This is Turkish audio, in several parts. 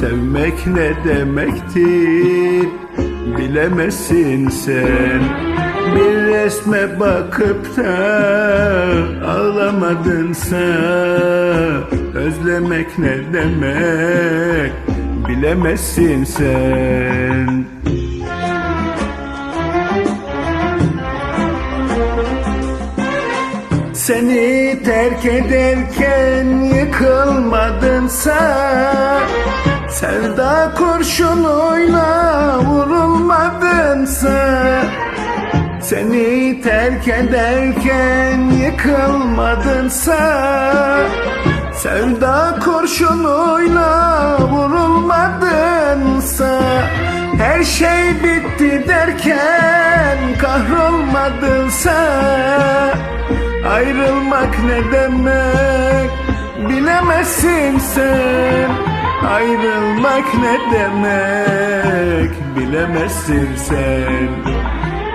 Sevmek ne demektir? Bilemezsin sen. Bir resme bakıp da ağlamadınsa Özlemek ne demek? Bilemezsin sen. Seni terk ederken yıkılmadınsa Sevda kurşunuyla vurulmadınsa Seni terk ederken yıkılmadınsa Sevda kurşunuyla vurulmadınsa Her şey bitti derken kahrolmadınsa Ayrılmak ne demek bilemezsin sen Ayrılmak ne demek bilemezsin sen.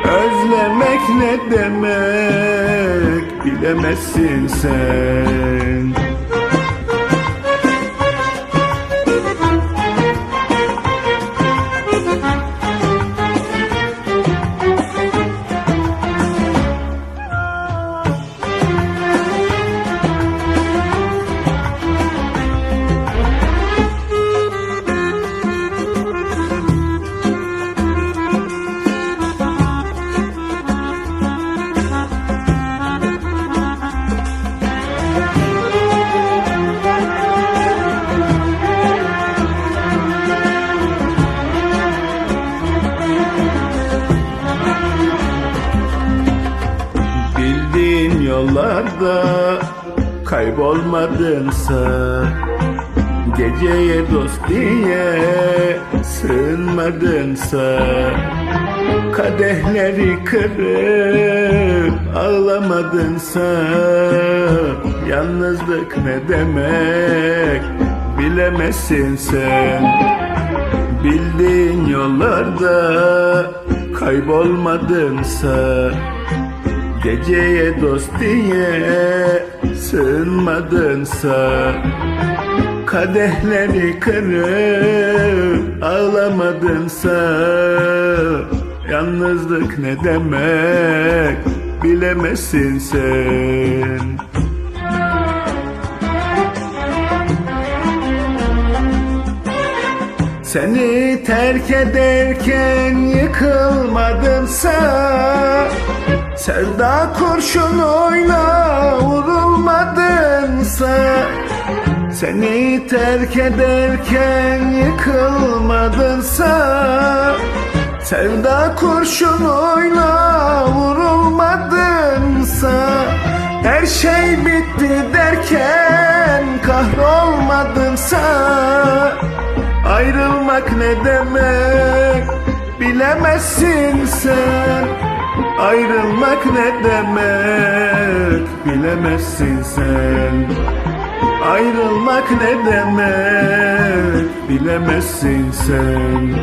Özlemek ne demek bilemezsin sen Yollarda kaybolmadınsa Geceye dost diye sığınmadınsa Kadehleri kırıp ağlamadınsa Yalnızlık ne demek bilemezsin sen. Bildiğin yollarda kaybolmadınsa Geceye dost diye sığınmadınsa Kadehleri kırıp ağlamadınsa Yalnızlık ne demek bilemezsin sen. Seni terk ederken yıkılmadınsa Sevda kurşunuyla vurulmadınsa Seni terk ederken yıkılmadınsa Sevda kurşunuyla vurulmadınsa Her şey bitti derken kahrolmadınsa Ayrılmak ne demek bilemezsin sen Ayrılmak ne demek bilemezsin sen. Ayrılmak ne demek bilemezsin sen.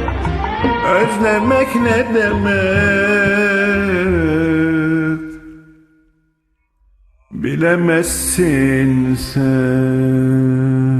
Özlemek ne demek bilemezsin sen